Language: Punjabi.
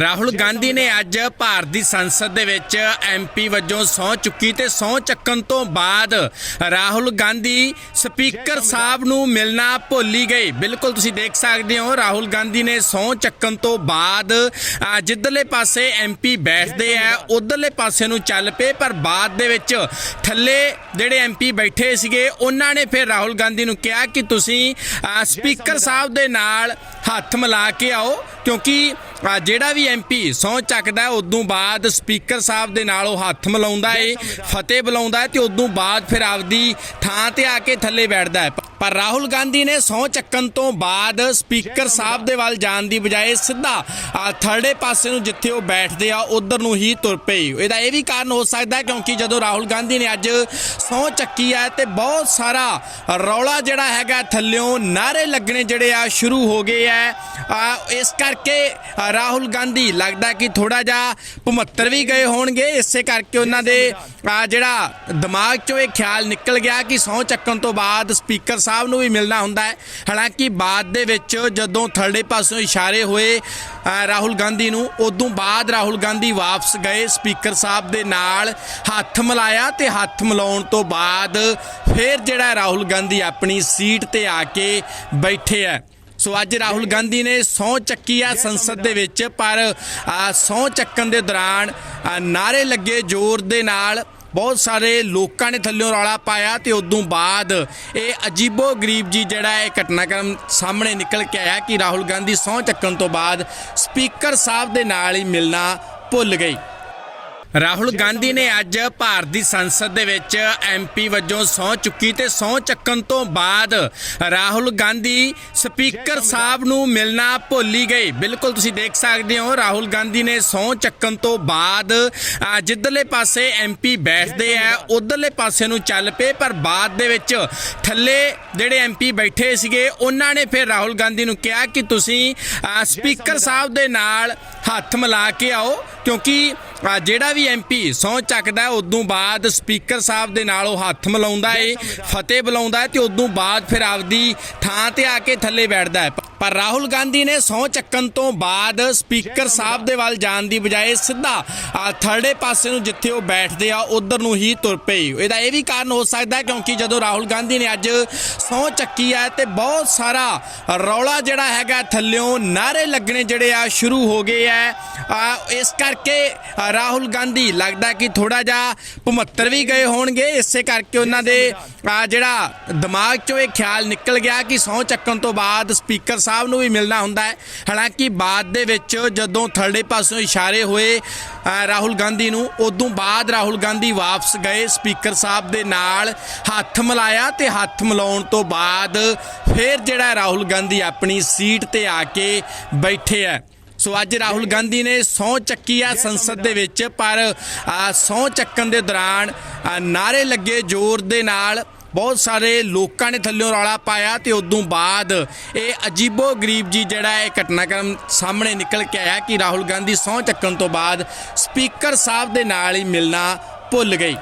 ਰਾਹੁਲ ਗਾਂਧੀ ਨੇ ਅੱਜ ਭਾਰਤ ਦੀ ਸੰਸਦ ਦੇ ਵਿੱਚ ਐਮਪੀ ਵਜੋਂ ਸਹੁੰ ਚੁੱਕੀ ਤੇ ਸਹੁੰ ਚੱਕਣ ਤੋਂ ਬਾਅਦ ਰਾਹੁਲ ਗਾਂਧੀ ਸਪੀਕਰ ਸਾਹਿਬ ਨੂੰ ਮਿਲਣਾ ਭੁੱਲ ਗਏ। ਬਿਲਕੁਲ ਤੁਸੀਂ ਦੇਖ ਸਕਦੇ ਹੋ ਰਾਹੁਲ ਗਾਂਧੀ ਨੇ ਸਹੁੰ ਚੱਕਣ ਤੋਂ ਬਾਅਦ ਜਿੱਧਰਲੇ ਪਾਸੇ ਐਮਪੀ ਬੈਠਦੇ ਆ ਉਧਰਲੇ ਪਾਸੇ ਨੂੰ ਚੱਲ ਪਏ ਪਰ ਬਾਅਦ ਦੇ ਵਿੱਚ ਥੱਲੇ ਜਿਹੜੇ ਐਮਪੀ ਬੈਠੇ ਸੀਗੇ ਉਹਨਾਂ ਨੇ ਫਿਰ ਰਾਹੁਲ ਗਾਂਧੀ ਨੂੰ ਕਿਹਾ ਕਿ ਤੁਸੀਂ ਸਪੀਕਰ ਸਾਹਿਬ ਦੇ ਨਾਲ ਹੱਥ ਮਿਲਾ ਕੇ ਆਓ ਕਿਉਂਕਿ ਜਿਹੜਾ ਵੀ ਐਮਪੀ ਸਹੁੰ ਚੱਕਦਾ ਉਦੋਂ ਬਾਅਦ ਸਪੀਕਰ ਸਾਹਿਬ ਦੇ ਨਾਲ ਉਹ ਹੱਥ ਮਿਲਾਉਂਦਾ ਏ ਫਤਿਹ ਬੁਲਾਉਂਦਾ ਤੇ ਉਦੋਂ ਬਾਅਦ ਫਿਰ ਆਪਦੀ ਥਾਂ ਤੇ ਆ ਕੇ ਥੱਲੇ ਬੈਠਦਾ ਹੈ ਪਰ ਰਾਹੁਲ ਗਾਂਧੀ ਨੇ ਸਹੁੰ ਚੱਕਣ ਤੋਂ ਬਾਅਦ ਸਪੀਕਰ ਸਾਹਿਬ ਦੇ ਵੱਲ ਜਾਣ ਦੀ ਬਜਾਏ ਸਿੱਧਾ ਅ, ਥਰੜੇ ਪਾਸੇ ਨੂੰ ਜਿੱਥੇ ਉਹ ਬੈਠਦੇ ਆ ਉਧਰ ਨੂੰ ਹੀ ਤੁਰ ਪਏ। ਇਹਦਾ ਇਹ ਵੀ ਕਾਰਨ ਹੋ ਸਕਦਾ ਹੈ ਕਿਉਂਕਿ ਜਦੋਂ ਰਾਹੁਲ ਗਾਂਧੀ ਨੇ ਅੱਜ ਸਹੁੰ ਚੱਕੀ ਹੈ ਤੇ ਬਹੁਤ ਸਾਰਾ ਰੌਲਾ ਜਿਹੜਾ ਹੈਗਾ ਥੱਲਿਓਂ ਨਾਰੇ ਲੱਗਣੇ ਜਿਹੜੇ ਆ ਸ਼ੁਰੂ ਹੋ ਗਏ ਆ। ਇਸ ਕਰਕੇ ਰਾਹੁਲ ਗਾਂਧੀ ਲੱਗਦਾ ਕਿ ਥੋੜਾ ਜਿਹਾ ਭਮੱਤਰ ਵੀ ਗਏ ਹੋਣਗੇ। ਇਸੇ ਕਰਕੇ ਉਹਨਾਂ ਦੇ ਜਿਹੜਾ ਦਿਮਾਗ 'ਚੋਂ ਇਹ ਖਿਆਲ ਨਿਕਲ ਗਿਆ ਕਿ ਸਹੁੰ ਚੱਕਣ ਤੋਂ ਬਾਅਦ ਸਪੀਕਰ ਸਾਹਿਬ ਨੂੰ ਵੀ ਮਿਲਣਾ ਹੁੰਦਾ ਹੈ। ਹਾਲਾਂਕਿ ਬਾਅਦ ਦੇ ਵਿੱਚ ਜਦੋਂ ਥਰਡੇ ਪਾਸੋਂ ਇਸ਼ਾਰੇ ਹੋਏ ਰਾਹੁਲ ਗਾਂਧੀ ਨੂੰ ਉਦੋਂ ਬਾਅਦ ਰਾਹੁਲ ਗਾਂਧੀ ਵਾਪਸ ਗਏ ਸਪੀਕਰ ਸਾਹਿਬ ਦੇ ਨਾਲ ਹੱਥ ਮਿਲਾਇਆ ਤੇ ਹੱਥ ਮਿਲਾਉਣ ਤੋਂ ਬਾਅਦ ਫਿਰ ਜਿਹੜਾ ਰਾਹੁਲ ਗਾਂਧੀ ਆਪਣੀ ਸੀਟ ਤੇ ਆ ਕੇ ਬੈਠੇ ਆ। ਸੋ ਅੱਜ ਰਾਹੁਲ ਗਾਂਧੀ ਨੇ ਸਹੁੰ ਚੱਕੀ ਆ ਸੰਸਦ ਦੇ ਵਿੱਚ ਪਰ ਅ, ਸਹੁੰ ਚੱਕਣ ਦੇ ਦੌਰਾਨ ਅ, ਨਾਰੇ ਲੱਗੇ ਜ਼ੋਰ ਦੇ ਨਾਲ ਬਹੁਤ ਸਾਰੇ ਲੋਕਾਂ ਨੇ ਥੱਲਿਓਂ ਰੌਲਾ ਪਾਇਆ ਤੇ ਉਦੋਂ ਬਾਅਦ ਇਹ ਅਜੀਬੋ ਗਰੀਬ ਜੀ ਜਿਹੜਾ ਇਹ ਘਟਨਾਕ੍ਰਮ ਸਾਹਮਣੇ ਨਿਕਲ ਕੇ ਆਇਆ ਕਿ ਰਾਹੁਲ ਗਾਂਧੀ ਸਹੁੰ ਚੱਕਣ ਤੋਂ ਬਾਅਦ ਸਪੀਕਰ ਸਾਹਿਬ ਦੇ ਨਾਲ ਹੀ ਮਿਲਣਾ ਭੁੱਲ ਗਈ। ਰਾਹੁਲ ਗਾਂਧੀ ਨੇ ਅੱਜ ਭਾਰਤ ਦੀ ਸੰਸਦ ਦੇ ਵਿੱਚ ਐਮਪੀ ਵਜੋਂ ਸਹੁੰ ਚੁੱਕੀ ਤੇ ਸਹੁੰ ਚੱਕਣ ਤੋਂ ਬਾਅਦ ਰਾਹੁਲ ਗਾਂਧੀ ਸਪੀਕਰ ਸਾਹਿਬ ਨੂੰ ਮਿਲਣਾ ਭੁੱਲ ਗਏ। ਬਿਲਕੁਲ ਤੁਸੀਂ ਦੇਖ ਸਕਦੇ ਹੋ ਰਾਹੁਲ ਗਾਂਧੀ ਨੇ ਸਹੁੰ ਚੱਕਣ ਤੋਂ ਬਾਅਦ ਜਿੱਧਰਲੇ ਪਾਸੇ ਐਮਪੀ ਬੈਠਦੇ ਆ ਉਧਰਲੇ ਪਾਸੇ ਨੂੰ ਚੱਲ ਪਏ ਪਰ ਬਾਅਦ ਦੇ ਵਿੱਚ ਥੱਲੇ ਜਿਹੜੇ ਐਮਪੀ ਬੈਠੇ ਸੀਗੇ ਉਹਨਾਂ ਨੇ ਫਿਰ ਰਾਹੁਲ ਗਾਂਧੀ ਨੂੰ ਕਿਹਾ ਕਿ ਤੁਸੀਂ ਸਪੀਕਰ ਸਾਹਿਬ ਦੇ ਨਾਲ ਹੱਥ ਮਿਲਾ ਕੇ ਆਓ ਕਿਉਂਕਿ ਜਿਹੜਾ ਵੀ ਐਮਪੀ ਸਹੁੰ ਚੱਕਦਾ ਉਦੋਂ ਬਾਅਦ ਸਪੀਕਰ ਸਾਹਿਬ ਦੇ ਨਾਲ ਉਹ ਹੱਥ ਮਿਲਾਉਂਦਾ ਏ ਫਤਿਹ ਬੁਲਾਉਂਦਾ ਤੇ ਉਦੋਂ ਬਾਅਦ ਫਿਰ ਆਪਦੀ ਥਾਂ ਤੇ ਆ ਕੇ ਥੱਲੇ ਬੈਠਦਾ ਹੈ ਪਰ ਰਾਹੁਲ ਗਾਂਧੀ ਨੇ ਸਹੁੰ ਚੱਕਣ ਤੋਂ ਬਾਅਦ ਸਪੀਕਰ ਸਾਹਿਬ ਦੇ ਵੱਲ ਜਾਣ ਦੀ ਬਜਾਏ ਸਿੱਧਾ ਅ, ਥਰੜੇ ਪਾਸੇ ਨੂੰ ਜਿੱਥੇ ਉਹ ਬੈਠਦੇ ਆ ਉਧਰ ਨੂੰ ਹੀ ਤੁਰ ਪਏ। ਇਹਦਾ ਇਹ ਵੀ ਕਾਰਨ ਹੋ ਸਕਦਾ ਹੈ ਕਿਉਂਕਿ ਜਦੋਂ ਰਾਹੁਲ ਗਾਂਧੀ ਨੇ ਅੱਜ ਸਹੁੰ ਚੱਕੀ ਹੈ ਤੇ ਬਹੁਤ ਸਾਰਾ ਰੌਲਾ ਜਿਹੜਾ ਹੈਗਾ ਥੱਲਿਓਂ ਨਾਰੇ ਲੱਗਣੇ ਜਿਹੜੇ ਆ ਸ਼ੁਰੂ ਹੋ ਗਏ ਆ। ਇਸ ਕਰਕੇ ਰਾਹੁਲ ਗਾਂਧੀ ਲੱਗਦਾ ਕਿ ਥੋੜਾ ਜਿਹਾ ਭਮੱਤਰ ਵੀ ਗਏ ਹੋਣਗੇ। ਇਸੇ ਕਰਕੇ ਉਹਨਾਂ ਦੇ ਜਿਹੜਾ ਦਿਮਾਗ 'ਚੋਂ ਇਹ ਖਿਆਲ ਨਿਕਲ ਗਿਆ ਕਿ ਸਹੁੰ ਚੱਕਣ ਤੋਂ ਬਾਅਦ ਸਪੀਕਰ ਸਾਹਿਬ ਨੂੰ ਵੀ ਮਿਲਣਾ ਹੁੰਦਾ ਹੈ। ਹਾਲਾਂਕਿ ਬਾਅਦ ਦੇ ਵਿੱਚ ਜਦੋਂ ਥਰਡੇ ਪਾਸੋਂ ਇਸ਼ਾਰੇ ਹੋਏ ਰਾਹੁਲ ਗਾਂਧੀ ਨੂੰ ਉਦੋਂ ਬਾਅਦ ਰਾਹੁਲ ਗਾਂਧੀ ਵਾਪਸ ਗਏ ਸਪੀਕਰ ਸਾਹਿਬ ਦੇ ਨਾਲ ਹੱਥ ਮਿਲਾਇਆ ਤੇ ਹੱਥ ਮਿਲਾਉਣ ਤੋਂ ਬਾਅਦ ਫਿਰ ਜਿਹੜਾ ਰਾਹੁਲ ਗਾਂਧੀ ਆਪਣੀ ਸੀਟ ਤੇ ਆ ਕੇ ਬੈਠੇ ਆ। ਸੋ ਅੱਜ ਰਾਹੁਲ ਗਾਂਧੀ ਨੇ ਸਹੁੰ ਚੱਕੀ ਆ ਸੰਸਦ ਦੇ ਵਿੱਚ ਪਰ ਅ, ਸਹੁੰ ਚੱਕਣ ਦੇ ਦੌਰਾਨ ਅ, ਨਾਰੇ ਲੱਗੇ ਜ਼ੋਰ ਦੇ ਨਾਲ ਬਹੁਤ ਸਾਰੇ ਲੋਕਾਂ ਨੇ ਥੱਲਿਓਂ ਰੌਲਾ ਪਾਇਆ ਤੇ ਉਦੋਂ ਬਾਅਦ ਇਹ ਅਜੀਬੋ ਗਰੀਬ ਜੀ ਜਿਹੜਾ ਇਹ ਘਟਨਾਕ੍ਰਮ ਸਾਹਮਣੇ ਨਿਕਲ ਕੇ ਆਇਆ ਕਿ ਰਾਹੁਲ ਗਾਂਧੀ ਸਹੁੰ ਚੱਕਣ ਤੋਂ ਬਾਅਦ ਸਪੀਕਰ ਸਾਹਿਬ ਦੇ ਨਾਲ ਹੀ ਮਿਲਣਾ ਭੁੱਲ ਗਈ।